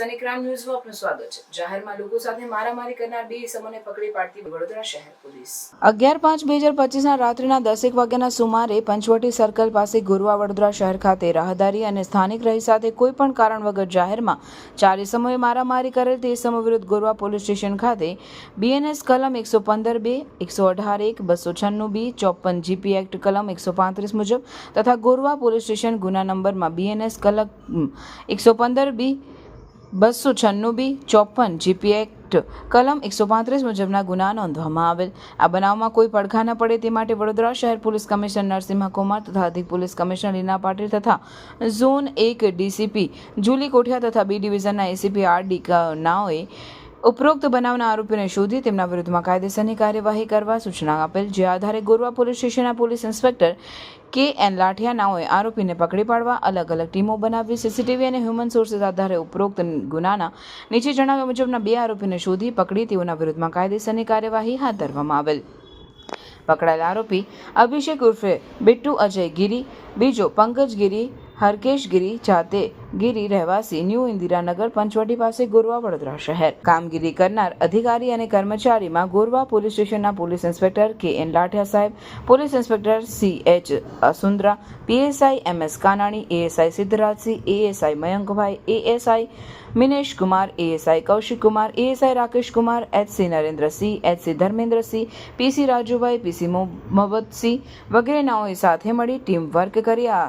Sunny crime ન્યૂઝમાં આપનું સ્વાગત છે. જાહેરમાં લોકો સાથે મારામારી કરનાર બે ઇસમોને પકડી પાડતી વડોદરા શહેર પોલીસ. અગિયાર પાંચ બે હજાર પચીસના રાત્રિના દસેક વાગ્યાના સુમારે પંચવટી સર્કલ પાસે ગુરવા વડોદરા શહેર ખાતે રાહદારી અને સ્થાનિક રહી સાથે કોઈ પણ કારણ વગર જાહેરમાં ચાર ઇસમોએ મારામારી કરેલ તે ઇસમો વિરુદ્ધ ગુરવા પોલીસ સ્ટેશન ખાતે બીએનએસ કલમ એકસો પંદર બે, એકસો અઢાર એક, બસો છન્નું બી, ચોપન જીપી એક્ટ કલમ એકસો પાંત્રીસ મુજબ તથા ગોરવા પોલીસ સ્ટેશન ગુના નંબરમાં બીએનએસ કલમ એકસો પંદર બી બસો છન્નું બી ચોપન જીપી એક્ટ. કલમ એકસો પાંત્રીસ મુજબના ગુના નોંધવામાં આવેલ. આ બનાવમાં કોઈ પડઘા ન પડે તે માટે વડોદરા શહેર પોલીસ કમિશનર નરસિંહ કુમાર તથા અધિક પોલીસ કમિશનર લીના પાટીલ તથા ઝોન એક ડીસીપી જુલી કોઠિયા તથા બી ડિવિઝનના એસીપી આર ડી નાઓએ ઉપરોક્ત બનાવના આરોપીને શોધી તેમના વિરુદ્ધમાં કાયદેસરની કાર્યવાહી કરવા સૂચના આપેલ, જે આધારે ગોરવા પોલીસ સ્ટેશનના પોલીસ ઇન્સ્પેક્ટર કે એન લાઠિયાનાઓએ આરોપીને પકડી પાડવા અલગ અલગ ટીમો બનાવી, સીસીટીવી અને હ્યુમન સોર્સિસ આધારે ઉપરોક્ત ગુનાના નીચે જણાવ્યા મુજબના બે આરોપીને શોધી પકડી, તેઓના વિરુદ્ધમાં કાયદેસરની કાર્યવાહી હાથ ધરવામાં આવેલ. પકડાયેલા આરોપી અભિષેક ઉર્ફે બિટ્ટુ અજય ગીરી, બીજો પંકજ ગીરી હરકેશ ગિરી જાતે ગિરી રહેવાસી ન્યૂ ઇન્દિરાનગર પંચવટી પાસે ગોરવા વડોદરા શહેર. કામગીરી કરનાર અધિકારી અને કર્મચારીમાં ગોરવા પોલીસ સ્ટેશનના police inspector K N Lathiya Saheb, police inspector C H Asundra, PSI M S Kanani, ASI Siddhrajsinh, ASI Mayankbhai, ASI Minesh Kumar, ASI Kaushik Kumar, ASI Rakesh Kumar HC Narendrasinh HC Dharmendrasinh PC Rajubhai PC Mohammadsinh વગેરે નાઓએ સાથે મળી team work કરી આ